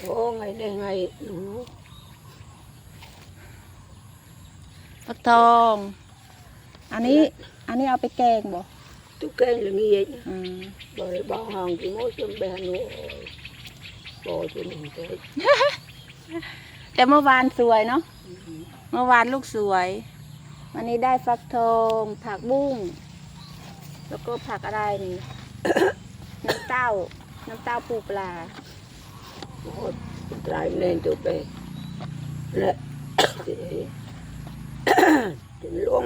โอ้ไงได้ไงหนูฟักทอง อันนี้ อันนี้เอาไปแกงบ่ตุ๊กแก là như vậy อืม rồi bao hàng thì mỗi trong bè nữa bò cho mình thế แต่เมื่อวานสวยเนาะ เมื่อวานลูกสวย วันนี้ได้ฟักทอง ผักบุ้ง แล้วก็ผักอะไรนี่ น้ำเต้า น้ำเต้าปูปลา một trái lên từ bè lại thì thì luôn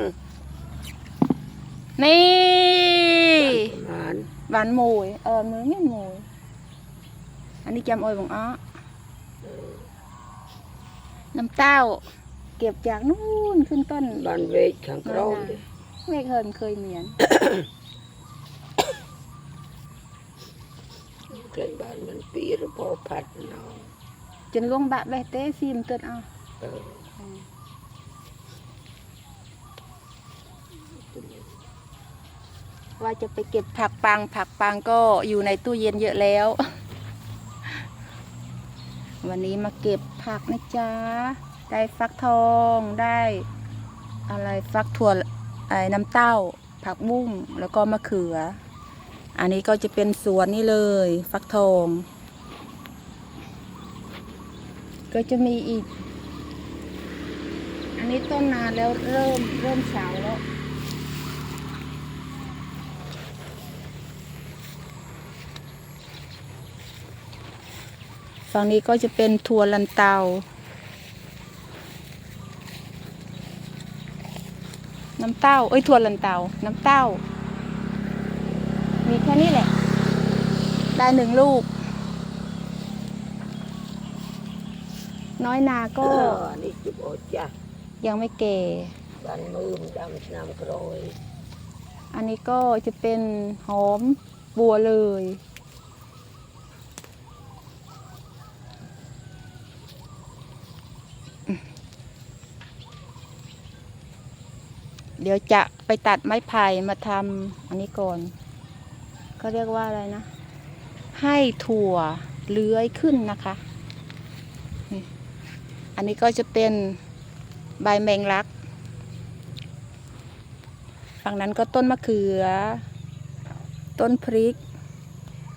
นี่ màn หวานหมูยเออมือไม่หมูยอันนี้จำโอยบองอ้อน้ำเต้า เก็บจากนู่นขึ้นต้น bàn về thằng rau đi ไม่เคยเคยเหมียน cái bàn mình pía rồi bò phạt nào จนลงบะแบะเต้ฟิล์มเตือนเอาว่าจะไปเก็บผักปัง ผักปังก็อยู่ในตู้เย็นเยอะแล้ว วันนี้มาเก็บผักนะจ๊ะ ได้ฟักทองได้ อะไรฟักถั่วไอ้น้ำเต้า ผักบุ้งแล้วก็มะเขือ อันนี้ก็จะเป็นสวนนี่เลย ฟักทอง ก็จะมีอีก อันนี้ต้นนานแล้วเริ่มเริ่มเฉาแล้วฝั่งนี้ก็จะเป็นทัวลันเตา น้ำเต้า เอ้ยทัวลันเตา น้ำเต้า มีแค่นี้แหละ ได้หนึ่งลูก น้อยนาก็ ờ đi chụp ổ cha ยังไม่แก่ bàn mưa đâm nam rồi อันนี้ก็จะเป็นหอมบัวเลย เดี๋ยวจะไปตัดไม้ไผ่มาทำอันนี้ก่อน เขาเรียกว่าอะไรนะ ให้ถั่วเลื้อยขึ้นนะคะนี่อันนี้ก็จะเป็นใบแมงลัก ฝั่งนั้นก็ต้นมะเขือ ต้นพริก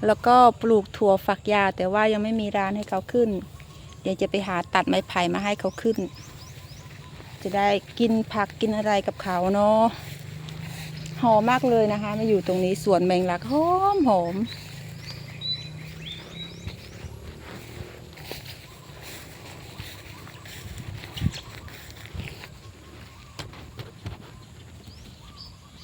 แล้วก็ปลูกถั่วฝักยาวแต่ว่ายังไม่มีร้านให้เขาขึ้น เดี๋ยวจะไปหาตัดไม้ไผ่มาให้เขาขึ้น จะได้กินผักกินอะไรกับเขาเนาะ อมมากเลยนะคะ มาอยู่ตรงนี้สวนแมงลักหอมหอม